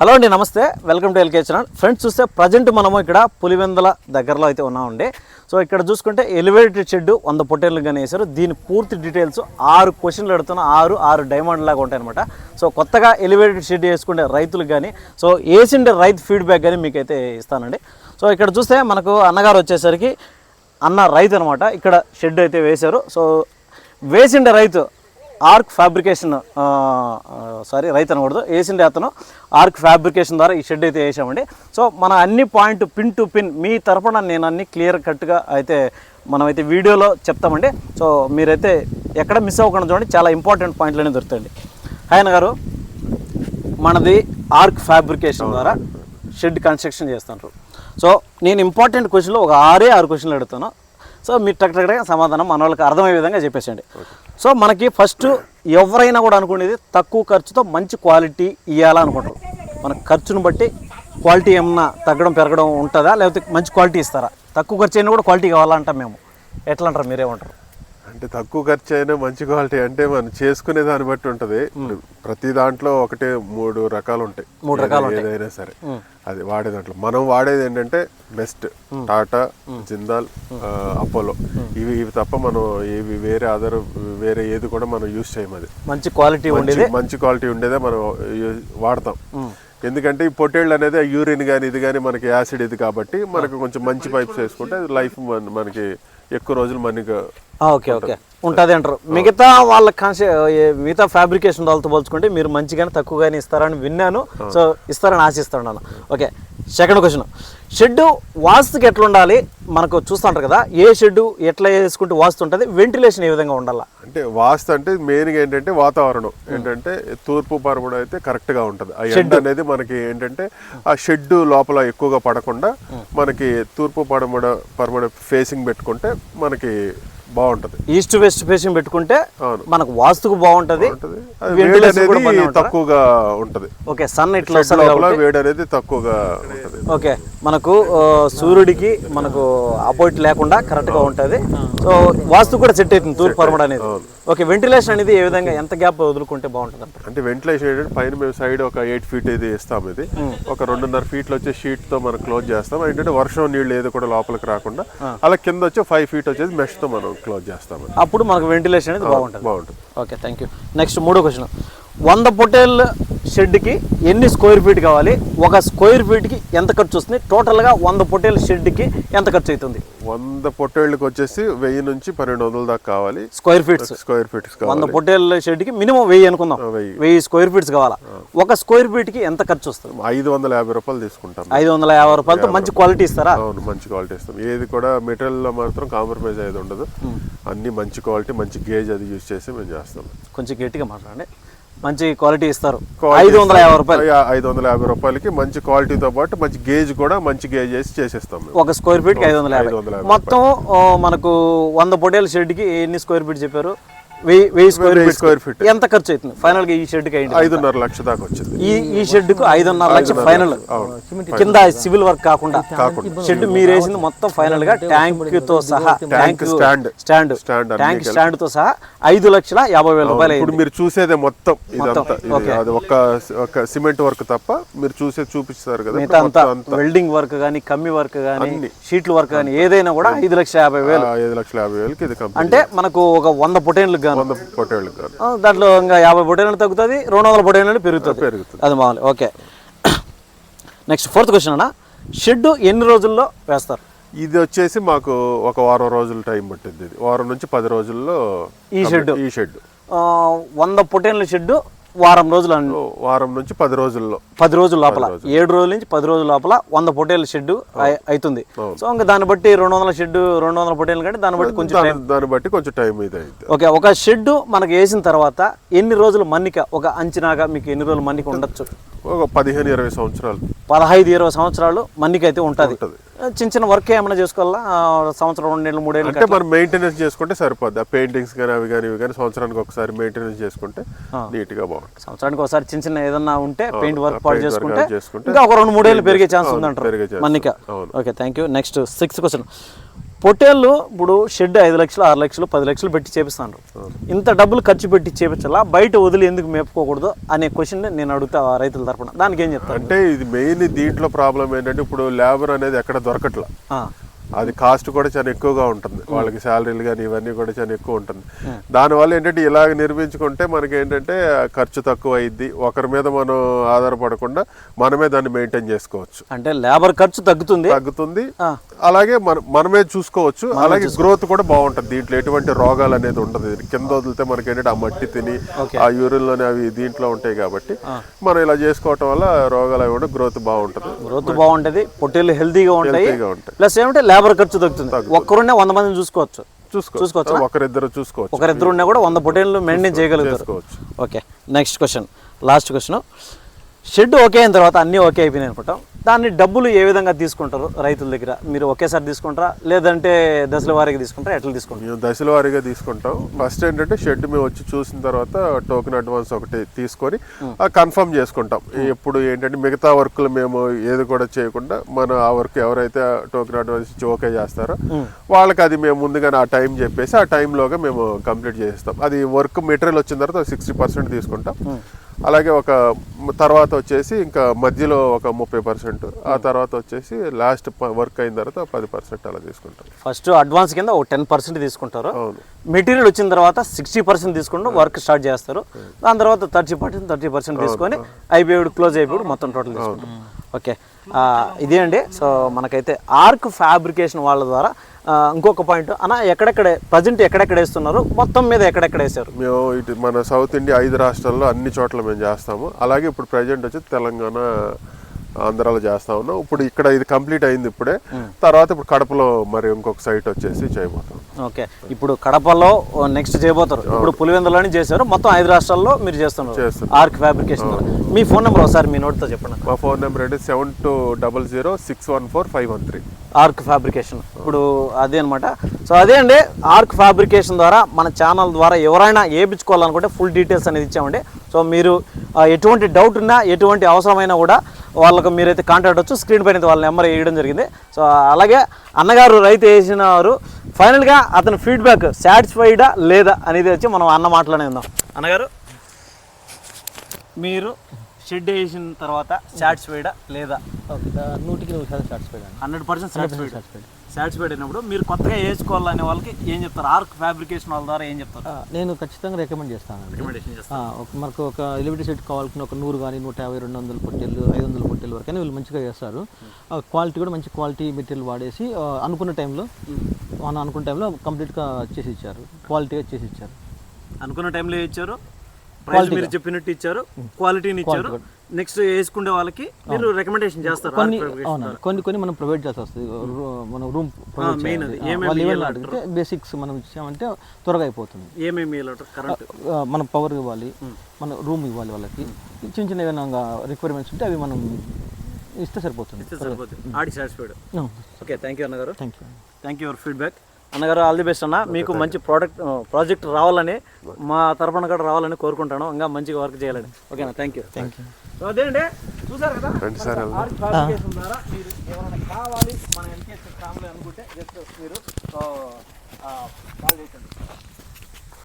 Hello అండి నమస్తే. Welcome to L K channel. Friends చూస్తే ప్రజెంట్ మనము ఇక్కడ పులివెందల దగ్గరలో అయితే ఉన్నామండి. సో ఇక్కడ చూసుకుంటే ఎలివేటెడ్ షెడ్ వంద పొట్టేళ్ళు కానీ వేశారు. దీని పూర్తి డీటెయిల్స్ ఆరు క్వశ్చన్లు అడుగుతున్న ఆరు ఆరు డైమండ్ లాగా ఉంటాయన్నమాట. సో కొత్తగా ఎలివేటెడ్ షెడ్ వేసుకుంటే రైతులు కానీ సో వేసిండే రైతు ఫీడ్బ్యాక్ కానీ మీకైతే ఇస్తానండి. సో ఇక్కడ చూస్తే మనకు అన్నగారు వచ్చేసరికి అన్న రైతు అనమాట ఇక్కడ షెడ్ అయితే వేశారు. సో వేసిండే రైతు ఆర్క్ ఫ్యాబ్రికేషన్ సారీ రైతు అనకూడదు వేసిండే అతను ఆర్క్ ఫ్యాబ్రికేషన్ ద్వారా ఈ షెడ్ అయితే వేసామండి. సో మన అన్ని పాయింట్ పిన్ టు పిన్ మీ తరపున నేను అన్ని క్లియర్ కట్గా అయితే మనమైతే వీడియోలో చెప్తామండి. సో మీరైతే ఎక్కడ మిస్ అవ్వకుండా చూడండి చాలా ఇంపార్టెంట్ పాయింట్లు అనేవి దొరుకుతాయండి. ఆయన గారు మనది ఆర్క్ ఫ్యాబ్రికేషన్ ద్వారా షెడ్ కన్స్ట్రక్షన్ చేస్తున్నారు. సో నేను ఇంపార్టెంట్ క్వశ్చన్లో ఒక ఆరే ఆరు క్వశ్చన్లు అడుగుతాను. సో మీరు టక్ టక్ సమాధానం మన వాళ్ళకి అర్థమయ్యే విధంగా చెప్పేసండి సో మనకి ఫస్ట్ ఎవరైనా కూడా అనుకునేది తక్కువ ఖర్చుతో మంచి క్వాలిటీ ఇవ్వాలనుకుంటారు మన ఖర్చును బట్టి క్వాలిటీ ఏమన్నా తగ్గడం పెరగడం ఉంటుందా? లేకపోతే మంచి క్వాలిటీ ఇస్తారా? తక్కువ ఖర్చు అయినా కూడా క్వాలిటీ కావాలంటాం మేము. ఎట్లా అంటారు? మీరేమంటారు? అంటే తక్కువ ఖర్చు అయినా మంచి క్వాలిటీ అంటే మనం చేసుకునే దాన్ని బట్టి ఉంటది. ప్రతి దాంట్లో ఒకటే మూడు రకాలు ఉంటాయి మూడు రకాలు ఏదైనా- సరే. అది వాడే దాంట్లో. మనం వాడేది ఏంటంటే బెస్ట్ టాటా జిందాల్ అపోలో. ఇవి ఇవి తప్ప మనం ఇవి వేరే అదర్ వేరే ఏది కూడా మనం యూజ్ చేయము అది. మంచి క్వాలిటీ ఉండేది. మంచి క్వాలిటీ ఉండేదే మనం వాడతాం. ఎందుకంటే ఈ పొట్టేళ్ళు అనేది యూరిన్ కానీ ఇది కానీ మనకి యాసిడ్ ఇది కాబట్టి మనకు కొంచెం మంచి పైప్స్ వేసుకుంటే లైఫ్ మనకి ఎక్కువ రోజులు మనకి ఓకే ఓకే. ఉంటుంది. అంటారు. మిగతా వాళ్ళ కాన్సె మిగతా ఫ్యాబ్రికేషన్ వాళ్ళతో పోల్చుకుంటే మీరు మంచిగానే తక్కువగానే ఇస్తారని విన్నాను. సో ఇస్తారని ఆశిస్తున్నాను ఓకే. సెకండ్ క్వశ్చన్ షెడ్ వాస్తుకి ఎట్లా ఉండాలి? మనకు చూస్తుంటారు కదా. ఏ షెడ్ ఎట్లా వేసుకుంటే వాస్తు ఉంటుంది? వెంటిలేషన్ ఏ విధంగా ఉండాలా? అంటే వాస్తు అంటే మెయిన్గా ఏంటంటే వాతావరణం. ఏంటంటే తూర్పు పరమడం అయితే కరెక్ట్గా ఉంటది. ఆ ఎండ అనేది మనకి ఏంటంటే ఆ షెడ్ లోపల ఎక్కువగా పడకుండా మనకి తూర్పు పడమడ పరమడ ఫేసింగ్ పెట్టుకుంటే మనకి బాగుంటది. ఈస్ట్ వెస్ట్ ఫేసింగ్ పెట్టుకుంటే. మనకు వాస్తుకు బాగుంటుంది? తక్కువగా ఉంటది. ఓకే సన్ ఇట్లా వేడి అనేది తక్కువగా ఉంటది. ఓకే. మనకు సూర్యుడికి మనకు అపోజిట్ లేకుండా కరెక్ట్గా ఉంటుంది. సో వాస్తు కూడా సెట్ అవుతుంది తూర్పు పరమడ అనేది. ఓకే వెంటిలేషన్ అనేది ఏ విధంగా ఎంత గ్యాప్ వదులుకుంటే బాగుంటుంది అంటే వెంటిలేషన్ ఏంటంటే పైన మేము సైడ్ ఒక ఎయిట్ ఫీట్ ఇది ఇస్తాం ఇది. ఒక రెండున్నర ఫీట్లు వచ్చే షీట్తో మనం క్లోజ్ చేస్తాం. ఏంటంటే వర్షం నీళ్ళు ఏది కూడా లోపలికి రాకుండా అలా కింద వచ్చి ఫైవ్ ఫీట్ వచ్చేది మెష్తో మనం క్లోజ్ చేస్తాం. అప్పుడు మనకు వెంటిలేషన్ అనేది బాగుంటుంది. బాగుంటుంది. ఓకే థ్యాంక్ యూ నెక్స్ట్ మూడో క్వశ్చన్. వంద పొటేల్ షెడ్కి ఎన్ని స్క్వేర్ ఫీట్ కావాలి? ఒక స్క్వేర్ ఫీట్కి ఎంత ఖర్చు వస్తుంది? టోటల్గా వంద పొటేల్ షెడ్కి ఎంత ఖర్చు అవుతుంది? వంద పొట్టేళ్ళకి వచ్చేసి వెయ్యి నుంచి పన్నెండు వందల దాకా కావాలి. Square feets. స్క్వేర్ ఫీట్స్ వంద పొటేల్ షెడ్కి మినిమం వెయ్యి అనుకుందాం. వెయ్యి. స్క్వేర్ ఫీట్స్ కావాలా? ఒక స్క్వేర్ ఫీట్కి ఎంత ఖర్చు వస్తుంది? ఐదు వందల యాభై రూపాయలు తీసుకుంటాం. ఐదు వందల యాభై రూపాయలతో మంచి క్వాలిటీ ఇస్తారా? అవును మంచి క్వాలిటీ ఇస్తాం. ఏది కూడా మెటీరియల్లో మాత్రం కాంప్రమైజ్ అయ్యేది ఉండదు. అన్ని మంచి క్వాలిటీ మంచి గేజ్ అది యూజ్ చేసి మేము చేస్తాం. కొంచెం గట్టిగా మాట్లాడండి. మంచి క్వాలిటీ ఇస్తారు. ఐదు వందల యాభై రూపాయలు. ఐదు వందల యాభై రూపాయలకి మంచి క్వాలిటీతో పాటు మంచి గేజ్ కూడా మంచి గేజ్ వేసి చేసేస్తాం ఒక స్క్వేర్ ఫీట్కి ఐదు వందల ఐదు వందల యాభై మొత్తం మనకు వంద పొటేల్ షెడ్కి ఎన్ని స్క్వేర్ ఫీట్ చెప్పారు? వెయ్యి వెయ్యి స్క్వేర్ ఫీట్ స్క్వేర్ ఫీట్ ఎంత ఖర్చు అవుతుంది? ఫైనల్గా ఈ షెడ్కి ఐదున్నర. లక్ష దాకా వచ్చింది. ఈ ఈ షెడ్కు ఐదున్నర లక్ష ఫైనల్ కింద సివిల్ వర్క్ కాకుండా షెడ్ మీరు వేసింది మొత్తం ఫైనల్గా ట్యాంక్తో సహా ట్యాంక్. Stand Stand. అన్ని ట్యాంక్ స్టాండ్తో సహా ఐదు లక్షల యాభై వేల రూపాయలు ఇప్పుడు మీరు చూసేదే మొత్తం అది ఒక ఒక సిమెంట్ వర్క్ తప్ప మీరు చూసేది చూపిస్తారు కదా. మిగతా అంతా మొత్తం అంతా. వెల్డింగ్ వర్క్ కానీ కమ్మి వర్క్ కానీ అన్ని. షీట్ల వర్క్ కానీ ఏదైనా కూడా ఐదు లక్షల యాభై వేలు. ఐదు లక్షల యాభై వేలకి ఇది కంపెనీ అంటే మనకు ఒక వంద గాను వంద పొట్టేళ్ళకి దాంట్లో ఇంకా యాభై పొటేన్లు తగ్గుతుంది రెండు వందల పొటేన్లు పెరుగుతుంది. పెరుగుతుంది. అది మామూలు ఓకే. నెక్స్ట్ ఫోర్త్ క్వశ్చన్ అన్న. షెడ్ ఎన్ని రోజుల్లో వేస్తారు? ఇది వచ్చేసి మాకు ఒక వారం రోజులు టైం పట్టింది. ఇది. వారం నుంచి పది రోజుల్లో ఈ షెడ్ ఈ షెడ్ వంద పొటేన్ల షెడ్ వారం రోజులు వారం నుంచి పది రోజుల్లో. పది రోజుల లోపల. ఏడు రోజుల నుంచి పది రోజుల లోపల వంద పొటేన్ల షెడ్ అవుతుంది సో ఇంకా దాన్ని బట్టి రెండు వందల షెడ్ రెండు వందల పొటేన్లు కంటే దాన్ని బట్టి కొంచెం దాని దాన్ని బట్టి కొంచెం టైం ఇది ఓకే ఒక షెడ్ మనకు వేసిన తర్వాత ఎన్ని రోజులు మన్నిక? ఒక అంచనాగా మీకు ఎన్ని రోజులు మన్నిక ఉండొచ్చు? ఒక పదిహేను ఇరవై సంవత్సరాలు. పదహైదు ఇరవై సంవత్సరాలు మన్నిక అయితే ఉంటుంది. చిన్న చిన్న వర్క్ ఏమైనా చేసుకోవాలా? సంవత్సరం రెండేళ్ళు మూడేళ్ళు అంటే మనం మెయింటెనెన్స్ చేసుకుంటే సరిపోద్ది. ఆ పెయింటింగ్స్ కానీ అవి కానీ ఇవి కానీ సంవత్సరానికి ఒకసారి మెయింటెనెన్స్ చేసుకుంటే నీట్గా బాగుంటుంది. సంవత్సరానికి ఒకసారి చిన్న చిన్న ఏదన్నా ఉంటే పెయింట్ వర్క్ పాటు చేసుకుంటే ఇంకా ఒక రెండు మూడేళ్ళు పెరిగే ఛాన్స్ ఉందంటారు. మన్నిక. Okay thank you next sixth question పొట్టేళ్ళు ఇప్పుడు షెడ్ ఐదు లక్షలు ఆరు లక్షలు పది లక్షలు పెట్టి చేపిస్తాను ఇంత డబ్బులు ఖర్చు పెట్టి చేపించాలా? బయట వదిలి ఎందుకు మేపుకోకూడదు అనే క్వశ్చన్ నేను అడుగుతా ఆ రైతుల తరపున. దానికి ఏం చెప్తాను అంటే ఇది మెయిన్ దీంట్లో ప్రాబ్లం ఏంటంటే ఇప్పుడు లేబర్ అనేది ఎక్కడ దొరకట్లా. అది కాస్ట్ కూడా చాలా ఎక్కువగా ఉంటుంది. వాళ్ళకి శాలరీలు కానీ ఇవన్నీ కూడా చాలా ఎక్కువ ఉంటుంది. దానివల్ల ఏంటంటే ఇలాగ నిర్మించుకుంటే మనకి ఏంటంటే ఖర్చు తక్కువ అయింది ఒకరి మీద మనం ఆధారపడకుండా మనమే దాన్ని మెయింటైన్ చేసుకోవచ్చు. అంటే లేబర్ ఖర్చు తగ్గుతుంది. తగ్గుతుంది. అలాగే మన మనమే చూసుకోవచ్చు. అలాగే గ్రోత్ కూడా బాగుంటుంది. దీంట్లో ఎటువంటి రోగాలు అనేది ఉండదు. కింద వదిలితే మనకి ఏంటంటే ఆ మట్టి తిని ఆ యూరిన్లోని అవి దీంట్లో ఉంటాయి కాబట్టి మనం ఇలా చేసుకోవటం వల్ల రోగాలు కూడా గ్రోత్ బాగుంటుంది. గ్రోత్ బాగుంటది. పొట్టేళ్ళు హెల్తీగా ఉంటాయి. ప్లస్ ఏమంటే లేబర్ ఖర్చు తగ్గుతుంది. ఒక్కరున్నే వంద మందిని చూసుకోవచ్చు. చూసుకోవచ్చు. ఒకరిద్దరు చూసుకోవచ్చు. ఒకరిద్దరు ఉన్నా కూడా వంద పొట్టేళ్ళు మెయింటైన్ చేయగలుగుతారు. Okay next question last question shed okay అయిన తర్వాత అన్నీ ఓకే అయిపోయినాయి అనుకుంటాం. దాన్ని డబ్బులు ఏ విధంగా తీసుకుంటారు రైతుల దగ్గర? మీరు ఒకేసారి తీసుకుంటారా? లేదంటే దశల వారీగా తీసుకుంటారా? ఎట్లా తీసుకుంటారు? మేము దశల వారీగా తీసుకుంటాం. ఫస్ట్ ఏంటంటే షెడ్ మేము వచ్చి చూసిన తర్వాత టోకెన్ అడ్వాన్స్ ఒకటి తీసుకొని కన్ఫర్మ్ చేసుకుంటాం. ఎప్పుడు ఏంటంటే మిగతా వర్క్లు మేము ఏది కూడా చేయకుండా మన ఆ వర్క్ ఎవరైతే టోకెన్ అడ్వాన్స్ ఇచ్చి ఓకే చేస్తారో వాళ్ళకి అది మేము ముందుగానే ఆ టైం చెప్పేసి ఆ టైంలోగా మేము కంప్లీట్ చేస్తాం. అది వర్క్ మెటీరియల్ వచ్చిన తర్వాత సిక్స్టీ పర్సెంట్ తీసుకుంటాం. అలాగే ఒక తర్వాత వచ్చేసి ఇంకా మధ్యలో ఒక ముప్పై పర్సెంట్ ఆ తర్వాత వచ్చేసి లాస్ట్ వర్క్ అయిన తర్వాత పది పర్సెంట్ అలా తీసుకుంటాం. ఫస్ట్ అడ్వాన్స్ కింద ఒక టెన్ పర్సెంట్ తీసుకుంటారు. మెటీరియల్ వచ్చిన తర్వాత సిక్స్టీ పర్సెంట్ తీసుకుంటూ వర్క్ స్టార్ట్ చేస్తారు. దాని తర్వాత థర్టీ పర్సెంట్ థర్టీ పర్సెంట్ తీసుకొని అయిపోయాడు క్లోజ్ అయిపోయాడు మొత్తం టోటల్ తీసుకుంటాం. ఓకే. ఇదే అండి. సో మనకైతే ఆర్క్ ఫ్యాబ్రికేషన్ వాళ్ళ ద్వారా ఇంకొక పాయింట్. అన్న ఎక్కడెక్కడ ప్రజెంట్ ఎక్కడెక్కడ వేస్తున్నారు? మొత్తం మీద ఎక్కడెక్కడ వేసారు మేము ఇటు మన సౌత్ ఇండియా ఐదు రాష్ట్రాల్లో అన్ని చోట్ల మేము చేస్తాము. అలాగే ఇప్పుడు ప్రజెంట్ వచ్చి తెలంగాణ ఆంధ్రాలో చేస్తా ఉన్నాం. ఇప్పుడు ఇక్కడ ఇది కంప్లీట్ అయింది ఇప్పుడే. తర్వాత ఇప్పుడు కడపలో మరి ఇంకొక సైట్ వచ్చేసి చేయబోతాం ఓకే. ఇప్పుడు కడపలో నెక్స్ట్ చేయబోతారు. ఇప్పుడు పులివెందులోని చేశారు. మొత్తం ఐదు రాష్ట్రాల్లో మీరు చేస్తున్నారు. చేస్తున్నాం. Arc fabrication. మీ ఫోన్ నెంబర్ ఒకసారి మీ నోట్తో చెప్పండి. మా ఫోన్ నెంబర్ అయితే seven two double zero six one four five one three arc fabrication ఇప్పుడు అదే అనమాట సో అదే అండి ఆర్క్ ఫ్యాబ్రికేషన్ ద్వారా మన ఛానల్ ద్వారా ఎవరైనా వేయించుకోవాలనుకుంటే ఫుల్ డీటెయిల్స్ అనేది ఇచ్చామండి. సో మీరు ఎటువంటి డౌట్ ఉన్నా ఎటువంటి అవసరమైనా కూడా వాళ్ళకు మీరైతే కాంటాక్ట్ వచ్చు స్క్రీన్ పైన వాళ్ళ నెంబర్ వేయడం జరిగింది. సో అలాగే అన్నగారు రైతు వేసిన వారు ఫైనల్గా అతని ఫీడ్బ్యాక్ సాటిస్ఫైడా లేదా అనేది వచ్చి మనం అన్న మాటలోనే ఉందాం అన్నగారు మీరు షెడ్ వేసిన తర్వాత సాటిస్ఫైడా లేదా? నూటికి నూరు శాతం satisfied hundred percent satisfied satisfied satisfied అయినప్పుడు మీరు కొత్తగా వేసుకోవాలనే వాళ్ళకి ఏం చెప్తారు? ఆర్క్ ఫ్యాబ్రికేషన్ వాళ్ళ ద్వారా ఏం చెప్తారు? నేను ఖచ్చితంగా రికమెండ్ రికమెండేషన్ ఒక- మనకు ఒక ఎలివేటర్ సెట్ కావాల్సిన ఒక నూరు కానీ నూట యాభై రెండు వందల పొట్టెలు ఐదు వందల పొట్టెలు వరకు వీళ్ళు మంచిగా చేస్తారు. క్వాలిటీ కూడా మంచి క్వాలిటీ మెటీరియల్ వాడేసి అనుకున్న టైంలో మనం అనుకున్న టైంలో కంప్లీట్గా చేసి ఇచ్చారు. క్వాలిటీగా చేసి ఇచ్చారు. అనుకున్న టైంలో ఇచ్చారు. ప్రైస్ మీరు చెప్పినట్టు ఇచ్చారు. క్వాలిటీని ఇచ్చారు. నెక్స్ట్ వేసుకునే వాళ్ళకి మీరు రికమెండేషన్ చేస్తారు కొన్ని కొన్ని కొన్ని మనం ప్రొవైడ్ చేయాల్సి వస్తుంది మనం రూమ్? అడిగితే బేసిక్స్ మనం ఇచ్చామంటే త్వరగా అయిపోతుంది. ఏమేమి మనం పవర్ ఇవ్వాలి మన రూమ్ ఇవ్వాలి వాళ్ళకి. చిన్న చిన్న ఏమైనా రిక్వైర్మెంట్స్ ఉంటే అవి మనం ఇస్తే సరిపోతుంది. సరిపోతుంది. ఆడి సాటిస్ఫైడ్ ఓకే థ్యాంక్ యూ అన్నగారు. Thank you thank you your feedback అన్నగారు ఆల్ ది బెస్ట్ అన్న. మీకు మంచి ప్రోడక్ట్ ప్రాజెక్ట్ రావాలని మా తరపున కూడా రావాలని కోరుకుంటాను. ఇంకా మంచిగా వర్క్ చేయాలని. ఓకేనా? థ్యాంక్ యూ థ్యాంక్ యూ అదేండి చూసారు కదా? రండి సార్ ద్వారా మీరు ఎవరైనా కావాలి మన ఎన్కేఎస్ ఫ్యామిలీ అనుకుంటే జస్ట్ మీరు కాల్ చేయండి